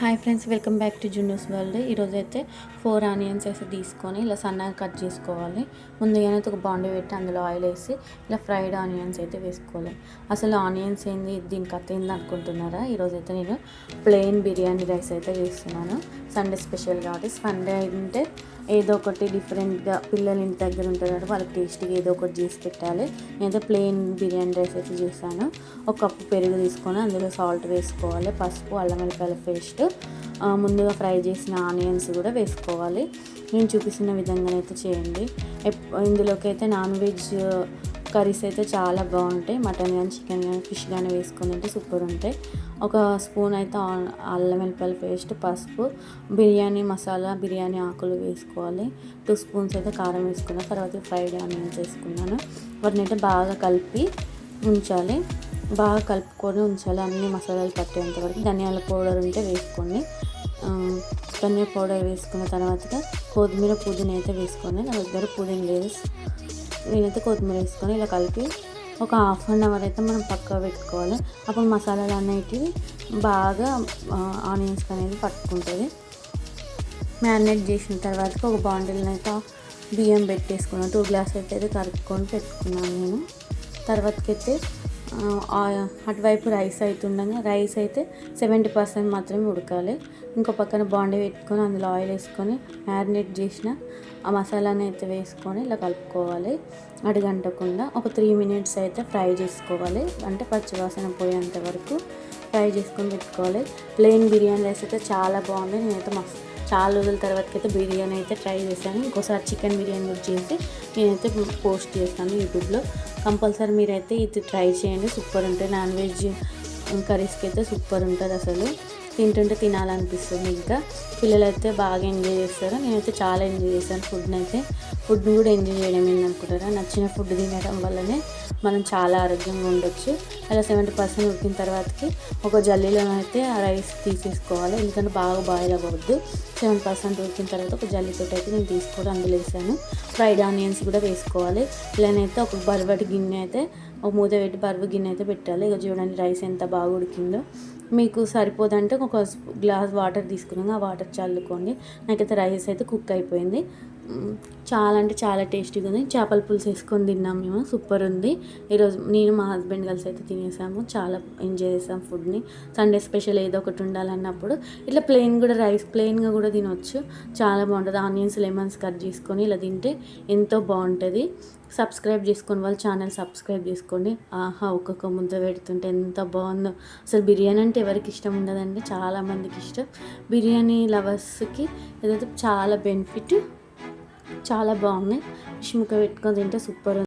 Hi friends welcome back to juniors world ఈరోజు అయితే four onions అయితే తీసుకొని ఇలా సన్నగా కట్ చేసుకోవాలి. ముందుగానే అయితే ఒక బాండీ పెట్టి అందులో ఆయిల్ వేసి ఇలా ఫ్రైడ్ ఆనియన్స్ అయితే వేసుకోవాలి. అసలు ఆనియన్స్ ఏంది? దీనికి అత్త ఏంది అనుకుంటున్నారా? ఈరోజు అయితే నేను ప్లెయిన్ బిర్యానీ రైస్ అయితే చేస్తున్నాను. సండే స్పెషల్ కాబట్టి సండే అంటే ఏదో ఒకటి డిఫరెంట్గా పిల్లలు ఇంటి దగ్గర ఉంటారు కాబట్టి వాళ్ళకి టేస్టీగా ఏదో ఒకటి చేసి పెట్టాలి. నేనైతే ప్లెయిన్ బిర్యానీ రైస్ అయితే చేశాను. ఒక కప్పు పెరుగు తీసుకొని అందులో సాల్ట్ వేసుకోవాలి. పసుపు అల్లం వెల్లిపాయల పేస్ట్ ముందుగా ఫ్రై చేసిన ఆనియన్స్ కూడా వేసుకోవాలి. నేను చూపిస్తున్న విధంగానైతే చేయండి. ఇందులోకి అయితే నాన్ వెజ్ కర్రీస్ అయితే చాలా బాగుంటాయి. మటన్ కానీ చికెన్ కానీ ఫిష్ కానీ వేసుకుని తింటే సూపర్ ఉంటాయి. ఒక స్పూన్ అయితే అల్లం వెల్లిపాయల పేస్ట్ పసుపు బిర్యానీ మసాలా బిర్యానీ ఆకులు వేసుకోవాలి. టూ స్పూన్స్ అయితే కారం వేసుకున్నాను తర్వాత ఫ్రైడ్ ఆనియన్స్ వేసుకున్నాను. వాటిని అయితే బాగా కలిపి ఉంచాలి. బాగా కలుపుకొని ఉంచాలి. అన్ని మసాలాలు పట్టేంత వరకు ధనియాల పౌడర్ ఉంటే వేసుకోండి. ధనియా పౌడర్ వేసుకున్న తర్వాత కొత్తిమీర పుదీనా అయితే వేసుకోండి. నా దగ్గర పుదీనా లేదు. నేనైతే కొత్తిమీర వేసుకొని ఇలా కలిపి ఒక హాఫ్ అన్ అవర్ అయితే మనం పక్క పెట్టుకోవాలి. అప్పుడు మసాలాలు అనేటివి బాగా ఆనియన్స్ అనేది పట్టుకుంటుంది. మ్యారినేట్ చేసిన తర్వాత ఒక బాండిల్ని అయితే బియ్యం పెట్టేసుకున్నాను టూ గ్లాస్ అయితే కలుపుకొని పెట్టుకున్నాను నేను. తర్వాతకైతే అటువైపు రైస్ అవుతుండగా రైస్ అయితే సెవెంటీ పర్సెంట్ మాత్రమే ఉడకాలి. ఇంకో పక్కన బాండీ పెట్టుకొని అందులో ఆయిల్ వేసుకొని మ్యారినేట్ చేసిన ఆ మసాలాని అయితే వేసుకొని ఇలా కలుపుకోవాలి. అడుగంటకుండా ఒక త్రీ మినిట్స్ అయితే ఫ్రై చేసుకోవాలి. అంటే పచ్చివాసన పోయేంత వరకు ఫ్రై చేసుకొని పెట్టుకోవాలి. ప్లెయిన్ బిర్యానీ రైస్ అయితే చాలా బాగుంది. నేనైతే మస్తు చాలా రోజుల తర్వాత అయితే బిర్యానీ అయితే ట్రై చేశాను. ఇంకోసారి చికెన్ బిర్యానీ కూడా చేసి నేనైతే పోస్ట్ చేస్తాను యూట్యూబ్లో. కంపల్సరీ మీరైతే ఇది ట్రై చేయండి. సూపర్ ఉంటుంది నాన్ వెజ్ కర్రీస్కి అయితే సూపర్ ఉంటుంది అసలు తింటుంటే తినాలనిపిస్తుంది. ఇంకా పిల్లలు అయితే బాగా ఎంజాయ్ చేస్తారు. నేనైతే చాలా ఎంజాయ్ చేశాను ఫుడ్ని అయితే ఫుడ్ని కూడా ఎంజాయ్ చేయడం ఏంటనుకుంటారా నచ్చిన ఫుడ్ తినడం వల్లనే మనం చాలా ఆరోగ్యంగా ఉండొచ్చు. అలా సెవెంటీ పర్సెంట్ ఉడికిన తర్వాతకి ఒక జల్లీలో అయితే ఆ రైస్ తీసేసుకోవాలి. ఎందుకంటే బాగా బాయిల్ అవ్వద్దు. సెవెన్ పర్సెంట్ ఉడికిన తర్వాత ఒక జల్లీతో అయితే నేను తీసుకోవడం అందులో వేసాను. ఫ్రైడ్ ఆనియన్స్ కూడా వేసుకోవాలి. ఇలానైతే ఒక బరువటి గిన్నె అయితే ఒక మూత పెట్టి బరువు గిన్నె అయితే పెట్టాలి. ఇక చూడండి రైస్ ఎంత బాగా ఉడికిందో. మీకు సరిపోదంటే ఒక గ్లాస్ వాటర్ తీసుకున్నాక ఆ వాటర్ చల్లుకోండి. నాకైతే రైస్ అయితే కుక్ అయిపోయింది. చాలా అంటే చాలా టేస్టీగా ఉంది. చేపల పులుసు వేసుకొని తిన్నాం మేము. సూపర్ ఉంది. ఈరోజు నేను మా హస్బెండ్ కలిసి అయితే తినేసాము. చాలా ఎంజాయ్ చేసాం ఫుడ్ని. సండే స్పెషల్ ఏదో ఒకటి ఉండాలన్నప్పుడు. ఇట్లా ప్లెయిన్ కూడా రైస్ ప్లెయిన్గా కూడా తినవచ్చు చాలా బాగుంటుంది. ఆనియన్స్ లెమన్స్ కట్ చేసుకొని ఇలా తింటే ఎంతో బాగుంటుంది. సబ్స్క్రైబ్ చేసుకొని వాళ్ళు ఛానల్ సబ్స్క్రైబ్ చేసుకోండి. ఆహా ఒక్కొక్క ముద్ద పెడుతుంటే ఎంత బాగుందో. అసలు బిర్యానీ అంటే ఎవరికి ఇష్టం ఉండదండి. చాలామందికి ఇష్టం. బిర్యానీ లవర్స్కి ఏదైతే చాలా బెనిఫిట్ చాలా బాగున్నాయి. ఫిష్ ముక్క పెట్టుకొని తింటే సూపర్